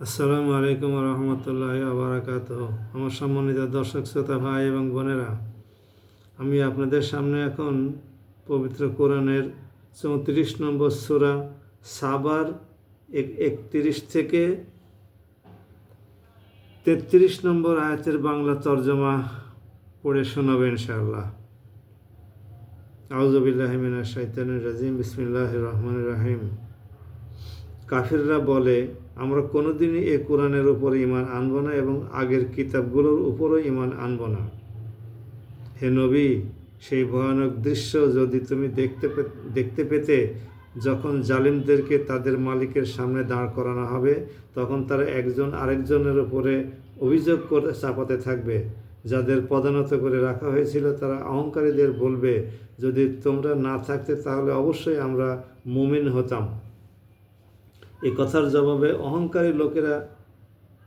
আসসালামু আলাইকুম রহমতুল্লাহ আবরাকাত আমার সম্মানিত দর্শক, শ্রোতা, ভাই এবং বোনেরা, আমি আপনাদের সামনে এখন পবিত্র কোরআনের চৌত্রিশ নম্বর সুরা সাবার এক- একত্রিশ থেকে তেত্রিশ নম্বর আয়াতের বাংলা তর্জমা পড়ে শোনাবে ইনশাআল্লাহ। আউজবিল্লাহ মিনাশ শাইতানির রাজিম। বিসমিল্লাহ রহমান রাহিম। কাফিররা বলে, আমরা কোনোদিনই এ কোরআনের উপর ইমান আনব না এবং আগের কিতাবগুলোর উপরও ইমান আনব না। হে নবী, সেই ভয়ানক দৃশ্য যদি তুমি দেখতে দেখতে পেতে, যখন জালিমদেরকে তাদের মালিকের সামনে দাঁড় করানো হবে, তখন তারা একজন আরেকজনের উপরে অভিযোগ করে চাপাতে থাকবে। যাদের পদানত করে রাখা হয়েছিল, তারা অহংকারীদের বলবে, যদি তোমরা না থাকতে, তাহলে অবশ্যই আমরা মুমিন হতাম। এই কথার জবাবে অহংকারী লোকেরা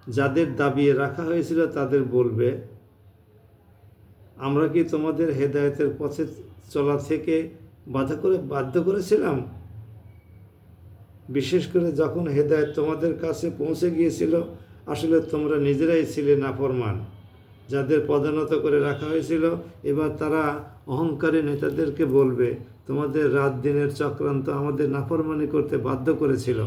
যাদের দাবিয়ে রাখা হয়েছিল তাদের বলবে, আমরা কি তোমাদের হেদায়েতের পথে চলা থেকে বাধা করে বাধ্য করেছিলাম? বিশেষ করে যখন হেদায়েত তোমাদের কাছে পৌঁছে গিয়েছিল, আসলে তোমরা নিজেরাই ছিলে নাফরমান। যাদের পদানত করে রাখা হয়েছিল, এবার তারা অহংকারী নেতাদেরকে বলবে, তোমাদের রাত দিনের চক্রান্ত আমাদের নাফরমানি করতে বাধ্য করেছিল।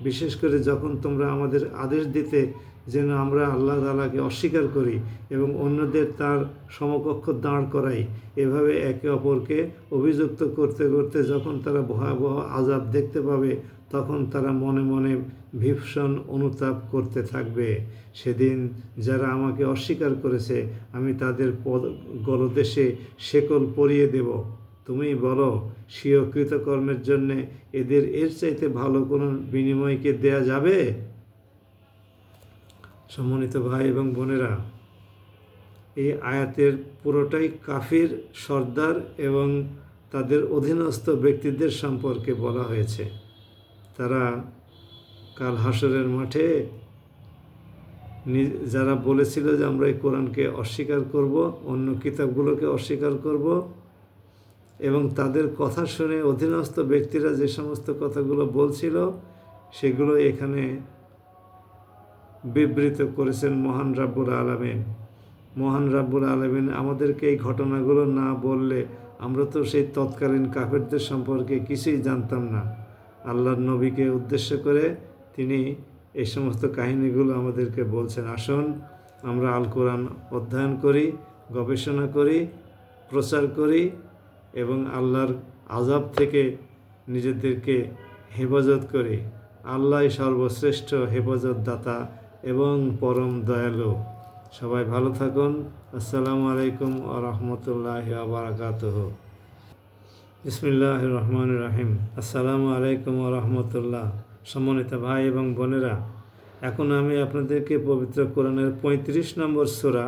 বিশেষ করে যখন তোমরা আমাদের আদেশ দিতে যেন আমরা আল্লাহ তালাকে অস্বীকার করি এবং অন্যদের তার সমকক্ষ দাঁড় করাই, এভাবে একে অপরকে অভিযুক্ত করতে করতে যখন তারা ভয়াবহ আজাব দেখতে পাবে, তখন তারা মনে মনে ভীষণ অনুতাপ করতে থাকবে। সেদিন যারা আমাকে অস্বীকার করেছে, আমি তাদের পদ গলদেশে শেকল পরিয়ে দেব। তুমি বলো, স্বীয় কৃতকর্মের জন্যে এদের এর চাইতে ভালো কোনো বিনিময়কে দেয়া যাবে? সম্মানিত ভাই এবং বোনেরা, এই আয়াতের পুরোটাই কাফির, সর্দার এবং তাদের অধীনস্থ ব্যক্তিদের সম্পর্কে বলা হয়েছে। তারা কাল হাসরের মাঠে যারা বলেছিল যে আমরা এই কোরআনকে অস্বীকার করব, অন্য কিতাবগুলোকে অস্বীকার করব এবং তাদের কথা শুনে অধীনস্থ ব্যক্তিরা যে সমস্ত কথাগুলো বলছিল, সেগুলো এখানে বিবৃত করেছেন মহান রাব্বুল আলমিন। মহান রাব্বুল আলমিন আমাদেরকে এই ঘটনাগুলো না বললে আমরা তো সেই তৎকালীন কাফেরদের সম্পর্কে কিছুই জানতাম না। আল্লাহর নবীকে উদ্দেশ্য করে তিনি এই সমস্ত কাহিনীগুলো আমাদেরকে বলছেন। আসুন, আমরা আল কোরআন অধ্যয়ন করি, গবেষণা করি, প্রচার করি এবং আল্লাহর আজাব থেকে নিজেদেরকে হেফাজত করি। আল্লাহ সর্বশ্রেষ্ঠ হেফাজত দাতা এবং পরম দয়ালু। সবাই ভালো থাকুন। আসসালামু আলাইকুম আ রহমতুল্লাহ আবরাকাত ইসমিল্লাহ রহমান রাহিম। আসসালামু আলাইকুম আ রহমতুল্লাহ। সম্মানিত ভাই এবং বোনেরা, এখন আমি আপনাদেরকে পবিত্র কোরআনের পঁয়ত্রিশ নম্বর সোরা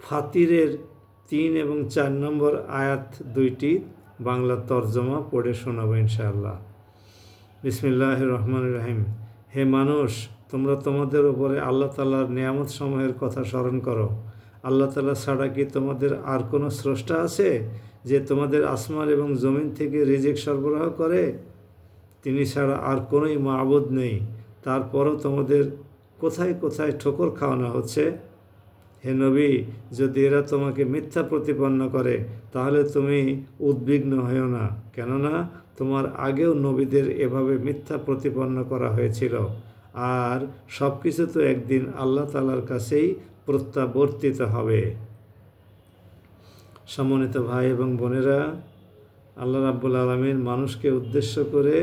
ফাতিরের তিন এবং চার নম্বর আয়াত দুইটি বাংলা তর্জমা পড়ে শোনাবো ইনশাআল্লাহ। বিসমিল্লাহ রহমান রাহিম। হে মানুষ, তোমরা তোমাদের উপরে আল্লাহ তালার নিয়ামত সমূহের কথা স্মরণ করো। আল্লাহ তালা ছাড়া কি তোমাদের আর কোনো স্রষ্টা আছে যে তোমাদের আসমান এবং জমিন থেকে রিজিক সরবরাহ করে? তিনি ছাড়া আর কোনোই মাবুদ নেই। তারপরও তোমাদের কোথায় কোথায় ঠোকর খাওয়ানো হচ্ছে? হে নবী, যদি এরা তোমাকে মিথ্যা প্রতিপন্ন করে, তাহলে তুমি উদ্বিগ্ন হও না। কেননা তোমার আগেও নবীদের এভাবে মিথ্যা প্রতিপন্ন করা হয়েছিল। আর সব কিছু তো একদিন আল্লাহ তালার কাছেই প্রত্যাবর্তিত হবে। সম্মানিত ভাই এবং বোনেরা, আল্লাহ রাব্বুল আলমিন মানুষকে উদ্দেশ্য করে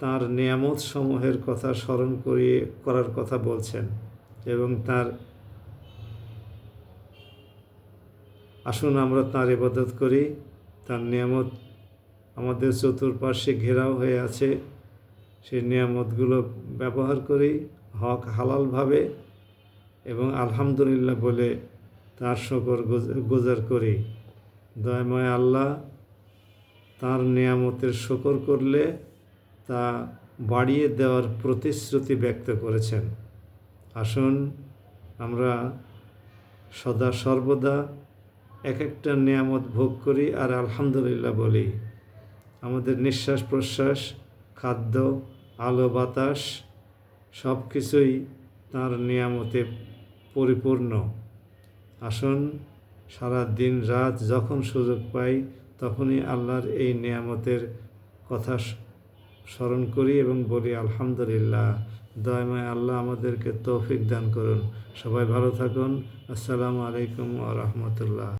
তার নিয়ামত সমূহের কথা স্মরণ করিয়ে, করার কথা বলছেন এবং তার আসুন আমরা তার ইবাদত করি, তার নিয়ামত আমাদের চতুর্পার্শ্বে ঘেরাও হয়ে আছে। সেই নিয়ামতগুলো ব্যবহার করি, হক হালালভাবে এবং আলহামদুলিল্লাহ বলে তার শকর গোজার করি। দয়াময় আল্লাহ তার নিয়ামতের শকর করলে তা বাড়িয়ে দেওয়ার প্রতিশ্রুতি ব্যক্ত করেছেন। আসুন আমরা সদা সর্বদা এক একটা নিয়ামত ভোগ করি আর আলহামদুলিল্লাহ বলি। আমাদের নিঃশ্বাস প্রশ্বাস, খাদ্য, আলো, বাতাস সব কিছুই তাঁর নিয়ামতে পরিপূর্ণ। আসুন, সারা দিন রাত যখন সুযোগ পাই, তখনই আল্লাহর এই নিয়ামতের কথা স্মরণ করি এবং বলি, আলহামদুলিল্লাহ, দয়াময় আল্লাহ আমাদেরকে তৌফিক দান করুন। সবাই ভালো থাকুন। আসসালামু আলাইকুম আ রহমতুল্লাহ।